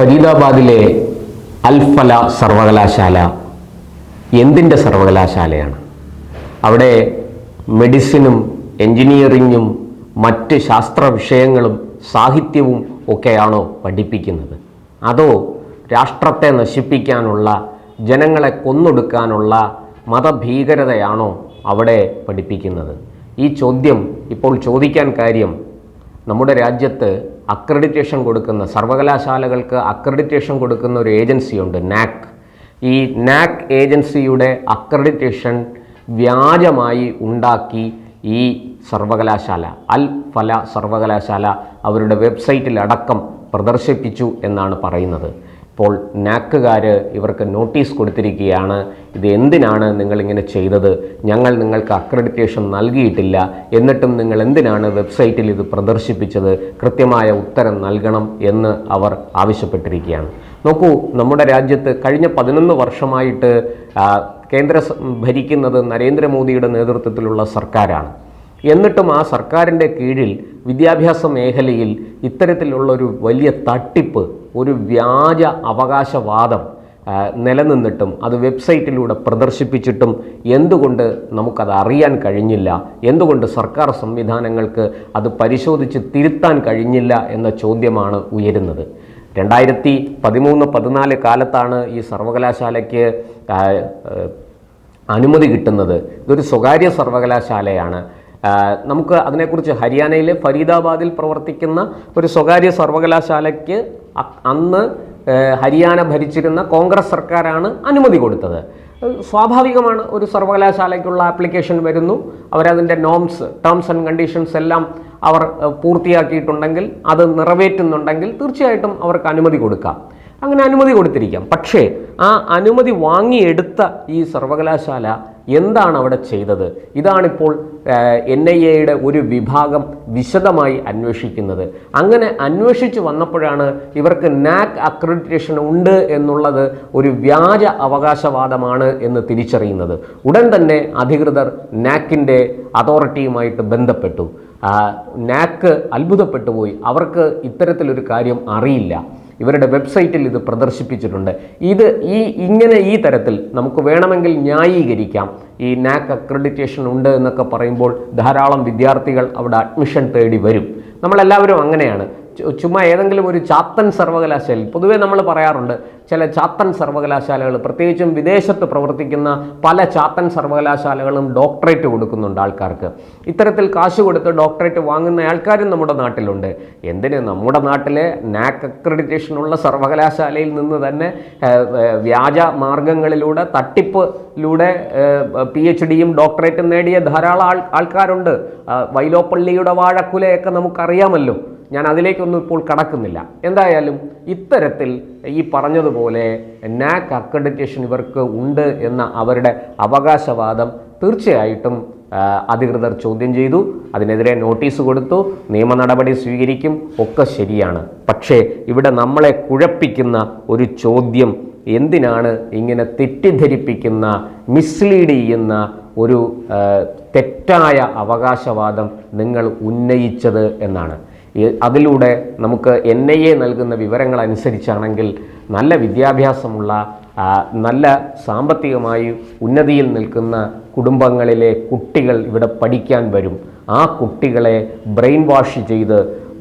ഫരീദാബാദിലെ അൽഫല സർവകലാശാല എന്തിന്റെ സർവകലാശാലയാണ്? അവിടെ മെഡിസിനും എൻജിനീയറിങ്ങും മറ്റ് ശാസ്ത്ര വിഷയങ്ങളും സാഹിത്യവും ഒക്കെയാണോ പഠിപ്പിക്കുന്നത്? അതോ രാഷ്ട്രത്തെ നശിപ്പിക്കാനുള്ള ജനങ്ങളെ കൊന്നൊടുക്കാനുള്ള മതഭീകരതയാണോ അവിടെ പഠിപ്പിക്കുന്നത്? ഈ ചോദ്യം ഇപ്പോൾ ചോദിക്കാൻ കാര്യം നമ്മുടെ രാജ്യത്ത് അക്രഡിറ്റേഷൻ കൊടുക്കുന്ന സർവകലാശാലകൾക്ക് അക്രഡിറ്റേഷൻ കൊടുക്കുന്ന ഒരു ഏജൻസിയുണ്ട് നാക്. ഈ നാക് ഏജൻസിയുടെ അക്രഡിറ്റേഷൻ വ്യാജമായി ഉണ്ടാക്കി ഈ സർവകലാശാല അൽ ഫല സർവകലാശാല അവരുടെ വെബ്സൈറ്റിൽ അടക്കം പ്രദർശിപ്പിച്ചു എന്നാണ് പറയുന്നത്. ഇപ്പോൾ നാക്കുകാർ ഇവർക്ക് നോട്ടീസ് കൊടുത്തിരിക്കുകയാണ് ഇത് എന്തിനാണ് നിങ്ങളിങ്ങനെ ചെയ്തത്? ഞങ്ങൾ നിങ്ങൾക്ക് അക്രഡിറ്റേഷൻ നൽകിയിട്ടില്ല. എന്നിട്ടും നിങ്ങൾ എന്തിനാണ് വെബ്സൈറ്റിൽ ഇത് പ്രദർശിപ്പിച്ചത്? കൃത്യമായ ഉത്തരം നൽകണം എന്ന് അവർ ആവശ്യപ്പെട്ടിരിക്കുകയാണ്. നോക്കൂ നമ്മുടെ രാജ്യത്ത് കഴിഞ്ഞ പതിനൊന്ന് വർഷമായിട്ട് കേന്ദ്ര ഭരിക്കുന്നത് നരേന്ദ്രമോദിയുടെ നേതൃത്വത്തിലുള്ള സർക്കാരാണ്. എന്നിട്ടും ആ സർക്കാരിന്റെ കീഴിൽ വിദ്യാഭ്യാസ മേഖലയിൽ ഇത്തരത്തിലുള്ള ഒരു വലിയ തട്ടിപ്പ് ഒരു വ്യാജ അവകാശവാദം നിലനിന്നിട്ടും അത് വെബ്സൈറ്റിലൂടെ പ്രദർശിപ്പിച്ചിട്ടും എന്തുകൊണ്ട് നമുക്കത് അറിയാൻ കഴിഞ്ഞില്ല? എന്തുകൊണ്ട് സർക്കാർ സംവിധാനങ്ങൾക്ക് അത് പരിശോധിച്ച് തിരുത്താൻ കഴിഞ്ഞില്ല എന്ന ചോദ്യമാണ് ഉയരുന്നത്. രണ്ടായിരത്തി പതിമൂന്ന് പതിനാല് കാലത്താണ് ഈ സർവകലാശാലയ്ക്ക് അനുമതി കിട്ടുന്നത്. ഇതൊരു സ്വകാര്യ സർവകലാശാലയാണ്. നമുക്ക് അതിനെക്കുറിച്ച് ഹരിയാനയിലെ ഫരീദാബാദിൽ പ്രവർത്തിക്കുന്ന ഒരു സ്വകാര്യ സർവകലാശാലയ്ക്ക് അന്ന് ഹരിയാന ഭരിച്ചിരുന്ന കോൺഗ്രസ് സർക്കാരാണ് അനുമതി കൊടുത്തത്. സ്വാഭാവികമാണ് ഒരു സർവകലാശാലയ്ക്കുള്ള ആപ്ലിക്കേഷൻ വരുന്നു. അവരതിന്റെ നോംസ് ടേംസ് ആൻഡ് കണ്ടീഷൻസ് എല്ലാം അവർ പൂർത്തിയാക്കിയിട്ടുണ്ടെങ്കിൽ അത് നിറവേറ്റുന്നുണ്ടെങ്കിൽ തീർച്ചയായിട്ടും അവർക്ക് അനുമതി കൊടുക്കാം. അങ്ങനെ അനുമതി കൊടുത്തിരിക്കാം. പക്ഷേ ആ അനുമതി വാങ്ങിയെടുത്ത ഈ സർവകലാശാല എന്താണ് അവിടെ ചെയ്തത്? ഇതാണിപ്പോൾ എൻ ഐ എയുടെ ഒരു വിഭാഗം വിശദമായി അന്വേഷിക്കുന്നത്. അങ്ങനെ അന്വേഷിച്ചു വന്നപ്പോഴാണ് ഇവർക്ക് നാക് അക്രഡിറ്റേഷൻ ഉണ്ട് എന്നുള്ളത് ഒരു വ്യാജ അവകാശവാദമാണ് എന്ന് തിരിച്ചറിയുന്നത്. ഉടൻ തന്നെ അധികൃതർ നാക്കിന്റെ അതോറിറ്റിയുമായിട്ട് ബന്ധപ്പെട്ടു. നാക്ക് അത്ഭുതപ്പെട്ടു പോയി. അവർക്ക് ഇത്തരത്തിലൊരു കാര്യം അറിയില്ല. ഇവരുടെ വെബ്സൈറ്റിൽ ഇത് പ്രദർശിപ്പിച്ചിട്ടുണ്ട്. ഇത് ഈ ഇങ്ങനെ ഈ തരത്തിൽ നമുക്ക് വേണമെങ്കിൽ ന്യായീകരിക്കാം. ഈ നാക് അക്രഡിറ്റേഷൻ ഉണ്ട് എന്നൊക്കെ പറയുമ്പോൾ ധാരാളം വിദ്യാർത്ഥികൾ അവിടെ അഡ്മിഷൻ തേടി വരും. നമ്മളെല്ലാവരും അങ്ങനെയാണ്. ചുമ്മാ ഏതെങ്കിലും ഒരു ചാത്തൻ സർവകലാശാലയിൽ പൊതുവേ നമ്മൾ പറയാറുണ്ട് ചില ചാത്തൻ സർവകലാശാലകൾ പ്രത്യേകിച്ചും വിദേശത്ത് പ്രവർത്തിക്കുന്ന പല ചാത്തൻ സർവകലാശാലകളും ഡോക്ടറേറ്റ് കൊടുക്കുന്നുണ്ട് ആൾക്കാർക്ക്. ഇത്തരത്തിൽ കാശ് കൊടുത്ത് ഡോക്ടറേറ്റ് വാങ്ങുന്ന ആൾക്കാരും നമ്മുടെ നാട്ടിലുണ്ട്. എന്തിന്? നമ്മുടെ നാട്ടിലെ നാക്ക് അക്രഡിറ്റേഷനുള്ള സർവകലാശാലയിൽ നിന്ന് തന്നെ വ്യാജ മാർഗങ്ങളിലൂടെ തട്ടിപ്പിലൂടെ പി എച്ച് ഡിയും ഡോക്ടറേറ്റും നേടിയ ധാരാളം ആൾ ആൾക്കാരുണ്ട്. വൈലോപ്പള്ളിയുടെ വാഴക്കുലയൊക്കെ നമുക്കറിയാമല്ലോ. ഞാൻ അതിലേക്കൊന്നും ഇപ്പോൾ കടക്കുന്നില്ല. എന്തായാലും ഇത്തരത്തിൽ ഈ പറഞ്ഞതുപോലെ നാക് അക്രഡിറ്റേഷൻ ഇവർക്ക് ഉണ്ട് എന്ന അവരുടെ അവകാശവാദം തീർച്ചയായിട്ടും അധികൃതർ ചോദ്യം ചെയ്തു. അതിനെതിരെ നോട്ടീസ് കൊടുത്തു. നിയമ നടപടി സ്വീകരിക്കും. ഒക്കെ ശരിയാണ്. പക്ഷേ ഇവിടെ നമ്മളെ കുഴപ്പിക്കുന്ന ഒരു ചോദ്യം എന്തിനാണ് ഇങ്ങനെ തെറ്റിദ്ധരിപ്പിക്കുന്ന മിസ്ലീഡ് ചെയ്യുന്ന ഒരു തെറ്റായ അവകാശവാദം നിങ്ങൾ ഉന്നയിച്ചത് എന്നാണ്. അതിലൂടെ നമുക്ക് എൻ ഐ എ നൽകുന്ന വിവരങ്ങൾ അനുസരിച്ചാണെങ്കിൽ നല്ല വിദ്യാഭ്യാസമുള്ള നല്ല സാമ്പത്തികമായി ഉന്നതിയിൽ നിൽക്കുന്ന കുടുംബങ്ങളിലെ കുട്ടികൾ ഇവിടെ പഠിക്കാൻ വരും. ആ കുട്ടികളെ ബ്രെയിൻ വാഷ് ചെയ്ത്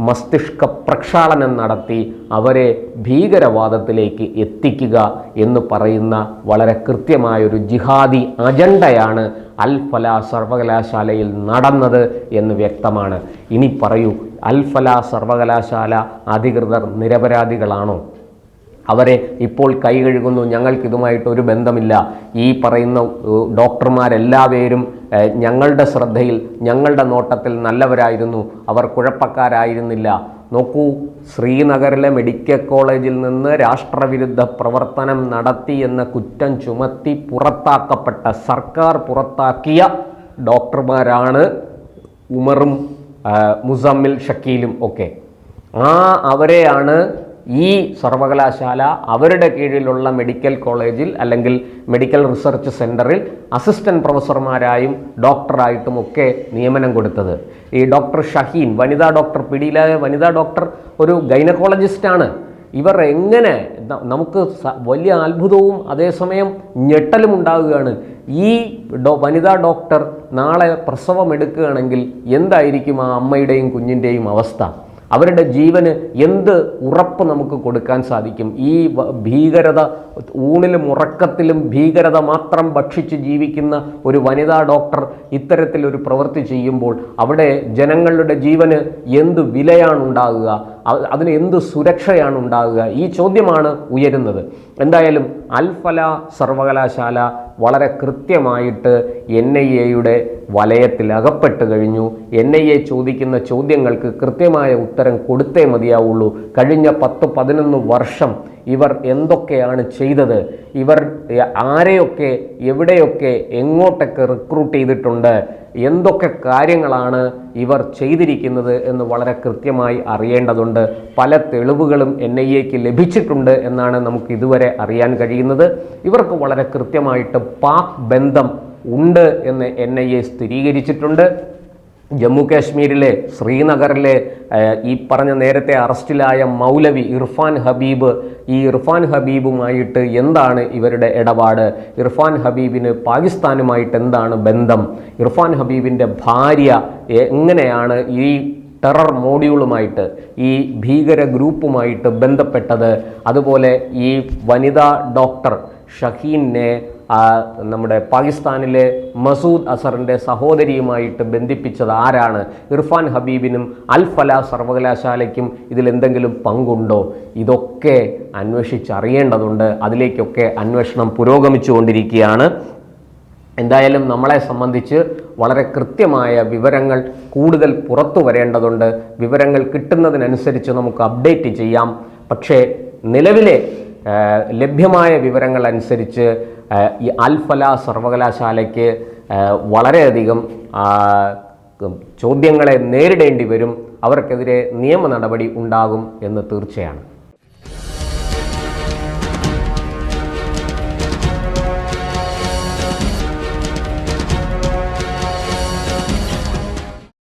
മസ്തിഷ്ക പ്രക്ഷാളനം നടത്തി അവരെ ഭീകരവാദത്തിലേക്ക് എത്തിക്കുക എന്ന് പറയുന്ന വളരെ കൃത്യമായൊരു ജിഹാദി അജണ്ടയാണ് അൽ ഫല സർവകലാശാലയിൽ നടന്നത് എന്ന് വ്യക്തമാണ്. ഇനി പറയൂ അൽ ഫല സർവകലാശാല അധികൃതർ നിരപരാധികളാണോ? അവരെ ഇപ്പോൾ കൈ കഴുകുന്നു ഞങ്ങൾക്കിതുമായിട്ട് ഒരു ബന്ധമില്ല. ഈ പറയുന്ന ഡോക്ടർമാരെല്ലാവരും ഞങ്ങളുടെ ശ്രദ്ധയിൽ ഞങ്ങളുടെ നോട്ടത്തിൽ നല്ലവരായിരുന്നു. അവർ കുഴപ്പക്കാരായിരുന്നില്ല. നോക്കൂ ശ്രീനഗറിലെ മെഡിക്കൽ കോളേജിൽ നിന്ന് രാഷ്ട്രവിരുദ്ധ പ്രവർത്തനം നടത്തി എന്ന കുറ്റം ചുമത്തി പുറത്താക്കപ്പെട്ട സർക്കാർ പുറത്താക്കിയ ഡോക്ടർമാരാണ് ഉമറും മുസമ്മിൽ ഷക്കീലും ഒക്കെ. ആ അവരെയാണ് ഈ സർവകലാശാല അവരുടെ കീഴിലുള്ള മെഡിക്കൽ കോളേജിൽ അല്ലെങ്കിൽ മെഡിക്കൽ റിസർച്ച് സെന്ററിൽ അസിസ്റ്റന്റ് പ്രൊഫസർമാരായും ഡോക്ടറായിട്ടും ഒക്കെ നിയമനം കൊടുത്തത്. ഈ ഡോക്ടർ ഷഹീൻ വനിതാ ഡോക്ടർ പിടിയിലായ വനിതാ ഡോക്ടർ ഒരു ഗൈനക്കോളജിസ്റ്റാണ്. ഇവർ എങ്ങനെ നമുക്ക് വലിയ അത്ഭുതവും അതേസമയം ഞെട്ടലും ഉണ്ടാകുകയാണ് ഈ ഡോ വനിതാ ഡോക്ടർ നാളെ പ്രസവം എടുക്കുകയാണെങ്കിൽ എന്തായിരിക്കും ആ അമ്മയുടെയും കുഞ്ഞിന്റെയും അവസ്ഥ? അവരുടെ ജീവന് എന്ത് ഉറപ്പ് നമുക്ക് കൊടുക്കാൻ സാധിക്കും? ഈ ഭീകരത ഊണിലും ഉറക്കത്തിലും ഭീകരത മാത്രം ഭക്ഷിച്ച് ജീവിക്കുന്ന ഒരു വനിതാ ഡോക്ടർ ഇത്തരത്തിലൊരു പ്രവൃത്തി ചെയ്യുമ്പോൾ അവിടെ ജനങ്ങളുടെ ജീവന് എന്ത് വിലയാണ് ഉണ്ടാകുക അ- അതിന് എന്ത് സുരക്ഷയാണ് ഉണ്ടാകുക? ഈ ചോദ്യമാണ് ഉയരുന്നത്. എന്തായാലും അൽഫല സർവകലാശാല വളരെ കൃത്യമായിട്ട് എൻ ഐ എയുടെ വലയത്തിൽ അകപ്പെട്ട് കഴിഞ്ഞു. എൻ ഐ എ ചോദിക്കുന്ന ചോദ്യങ്ങൾക്ക് കൃത്യമായ ഉത്തരം കൊടുത്തേ മതിയാവുള്ളൂ. കഴിഞ്ഞ പത്ത് പതിനൊന്ന് വർഷം ഇവർ എന്തൊക്കെയാണ് ചെയ്തത്? ഇവർ ആരെയൊക്കെ എവിടെയൊക്കെ എങ്ങോട്ടൊക്കെ റിക്രൂട്ട് ചെയ്തിട്ടുണ്ട്? എന്തൊക്കെ കാര്യങ്ങളാണ് ഇവർ ചെയ്തിരിക്കുന്നത് എന്ന് വളരെ കൃത്യമായി അറിയേണ്ടതുണ്ട്. പല തെളിവുകളും എൻ ഐ എക്ക് ലഭിച്ചിട്ടുണ്ട് എന്നാണ് നമുക്ക് ഇതുവരെ അറിയാൻ കഴിയുന്നത്. ഇവർക്ക് വളരെ കൃത്യമായിട്ട് പാക് ബന്ധം ഉണ്ട് എന്ന് എൻ ഐ എ സ്ഥിരീകരിച്ചിട്ടുണ്ട്. ജമ്മു കാശ്മീരിലെ ശ്രീനഗറിലെ ഈ പറഞ്ഞ നേരത്തെ അറസ്റ്റിലായ മൗലവി ഇർഫാൻ ഹബീബ്. ഈ ഇർഫാൻ ഹബീബുമായിട്ട് എന്താണ് ഇവരുടെ ഇടപാട്? ഇർഫാൻ ഹബീബിന് പാകിസ്ഥാനുമായിട്ട് എന്താണ് ബന്ധം? ഇർഫാൻ ഹബീബിന്റെ ഭാര്യ എങ്ങനെയാണ് ഈ ടെറർ മോഡ്യൂളുമായിട്ട് ഈ ഭീകര ഗ്രൂപ്പുമായിട്ട് ബന്ധപ്പെട്ടത്? അതുപോലെ ഈ വനിതാ ഡോക്ടർ ഷഹീനെ നമ്മുടെ പാകിസ്ഥാനിലെ മസൂദ് അസറിന്റെ സഹോദരിയുമായിട്ട് ബന്ധിപ്പിച്ചത് ആരാണ്? ഇർഫാൻ ഹബീബിനും അൽ ഫല സർവകലാശാലയ്ക്കും ഇതിലെന്തെങ്കിലും പങ്കുണ്ടോ? ഇതൊക്കെ അന്വേഷിച്ചറിയേണ്ടതുണ്ട്. അതിലേക്കൊക്കെ അന്വേഷണം പുരോഗമിച്ചുകൊണ്ടിരിക്കുകയാണ്. എന്തായാലും നമ്മളെ സംബന്ധിച്ച് വളരെ കൃത്യമായ വിവരങ്ങൾ കൂടുതൽ പുറത്തു വരേണ്ടതുണ്ട്. വിവരങ്ങൾ കിട്ടുന്നതിനനുസരിച്ച് നമുക്ക് അപ്ഡേറ്റ് ചെയ്യാം. പക്ഷേ നിലവിലെ ലഭ്യമായ വിവരങ്ങൾ അനുസരിച്ച് ഈ അൽഫല സർവകലാശാലയ്ക്ക് വളരെയധികം ചോദ്യങ്ങളെ നേരിടേണ്ടി വരും. അവർക്കെതിരെ നിയമ നടപടി ഉണ്ടാകും എന്ന് തീർച്ചയാണ്.